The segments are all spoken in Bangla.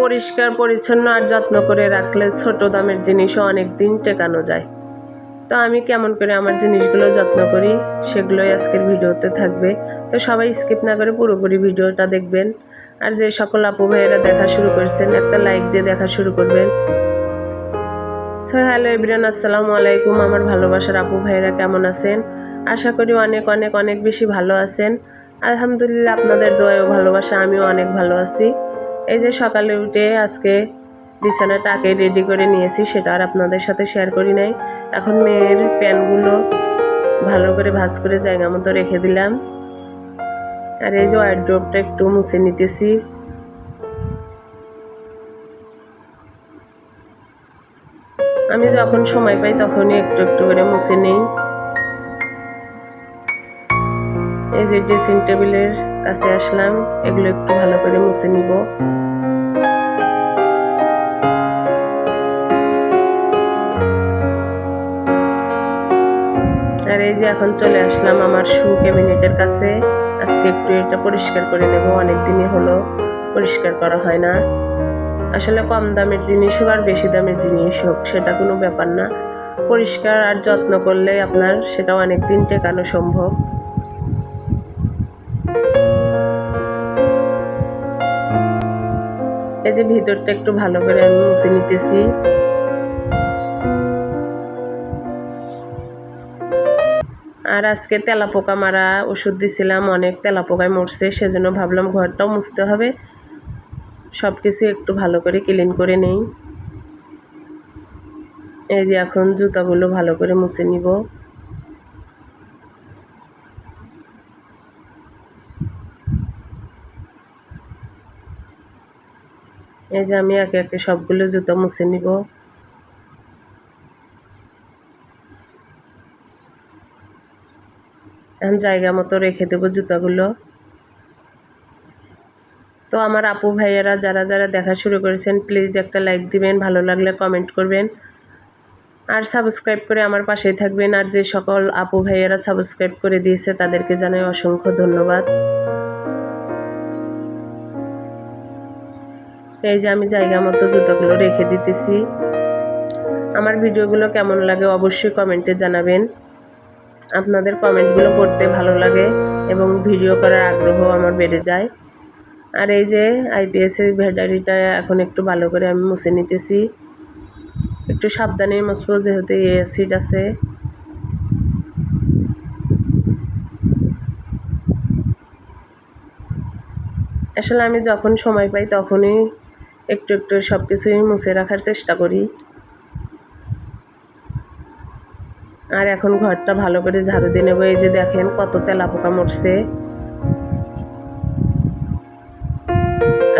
পরিষ্কার, পরিচ্ছন্ন আর যত্ন করে রাখলে ছোট দামের জিনিসও অনেক দিন টেকানো যায়। তো আমি কেমন করে আমার জিনিসগুলো যত্ন করি সেগুলোই আজকের ভিডিওতে থাকবে। তো সবাই স্কিপ না করে পুরোপুরি ভিডিওটা দেখবেন। আর যে সকল আপু ভাইয়েরা দেখা শুরু করেছেন, একটা লাইক দিয়ে দেখা শুরু করবেন। সো হ্যালো এভরিয়ান আসসালামু আলাইকুম। আমার ভালোবাসার আপু ভাইয়েরা কেমন আছেন? আশা করি অনেক অনেক অনেক বেশি ভালো আছেন। আলহামদুলিল্লাহ আপনাদের দোয়াও ভালোবাসা, আমিও অনেক ভালো আছি। এই যে সকালে উঠে আজকে বিছানাটাকে রেডি করে নিয়েছি, সেটা আর আপনাদের সাথে শেয়ার করি নাই। এখন মেয়ের প্যানগুলো ভালো করে ভাজ করে জায়গা মতো রেখে দিলাম। আর এই যে ওয়ার্ড্রোপটা একটু মুছে নিতেছি। আমি যখন সময় পাই তখনই একটু একটু করে মুছে নেই। এই যে ড্রেসিং টেবিলের কাছে আসলাম, এগুলো একটু ভালো করে মুছে নিব। আর এই যে এখন চলে আসলাম আমার শু ক্যাবিনেটের কাছে। আজকে একটু এটা পরিষ্কার করে নেব, অনেক দিনই হলো পরিষ্কার করা হয় না। আসলে কম দামের জিনিস হোক আর বেশি দামের জিনিস হোক, সেটা কোনো ব্যাপার না। পরিষ্কার আর যত্ন করলে আপনার সেটা অনেক দিন টেকানো সম্ভব। যে ভিতরটা একটু ভালো করে আমি মুছে নিতেছি। আর আজকে তেলাপোকা মারা ওষুধ দিছিলাম, অনেক তেলাপোকায় মরছে, সেজন্য ভাবলাম ঘরটাও মুছতে হবে। সব কিছু একটু ভালো করে ক্লিন করে নেই। এই যে এখন জুতাগুলো ভালো করে মুছে নিব। এই যে আমি একে একে সবগুলো জুতো মুছে নিব। এখন জায়গা মতো রেখে দেবো জুতাগুলো। তো আমার আপু ভাইয়েরা যারা যারা দেখা শুরু করেছেন প্লিজ একটা লাইক দিবেন, ভালো লাগলে কমেন্ট করবেন। আর সাবস্ক্রাইব করে আমার পাশেই থাকবেন। আর যে সকল আপু ভাইয়েরা সাবস্ক্রাইব করে দিয়েছে, তাদেরকে জানাই অসংখ্য ধন্যবাদ। এই যে আমি জায়গা মতো জুতোগুলো রেখে দিতেছি। আমার ভিডিওগুলো কেমন লাগে অবশ্যই কমেন্টে জানাবেন। আপনাদের কমেন্টগুলো পড়তে ভালো লাগে এবং ভিডিও করার আগ্রহ আমার বেড়ে যায়। আর এই যে আইপিএসের ব্যাটারিটা এখন একটু ভালো করে আমি মুছে নিতেছি। একটু সাবধানে মুছবো যেহেতু অ্যাসিড আছে। আসলে আমি যখন সময় পাই তখনই একটু একটু সব কিছুই মুছে রাখার চেষ্টা করি। আর এখন ঘরটা ভালো করে ঝাড়ু দিয়ে নেব। এই যে দেখেন কত তেলা পোকা মরছে।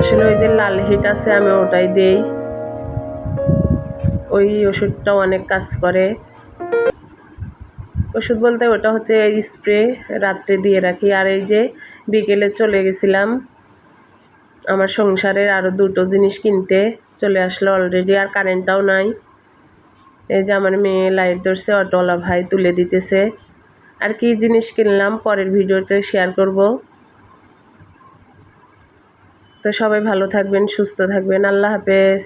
আসলে ওই যে লাল হিট আছে, আমি ওটাই দেই। ওই ওষুধটাও অনেক কাজ করে। ওষুধ বলতে ওটা হচ্ছে স্প্রে রাত্রে দিয়ে রাখি। আর এই যে বিকেলে চলে গেছিলাম আমার সংসারের আরও দুটো জিনিস কিনতে চলে আসলো অলরেডি আর কারেন্টটাও নাই। এই যে আমার মেয়ে লাইট ধরছে অটোওয়ালা ভাই তুলে দিতেছে। আর কি জিনিস কিনলাম, পরের ভিডিওতে শেয়ার করব। তো সবাই ভালো থাকবেন, সুস্থ থাকবেন, আল্লাহ হাফেজ।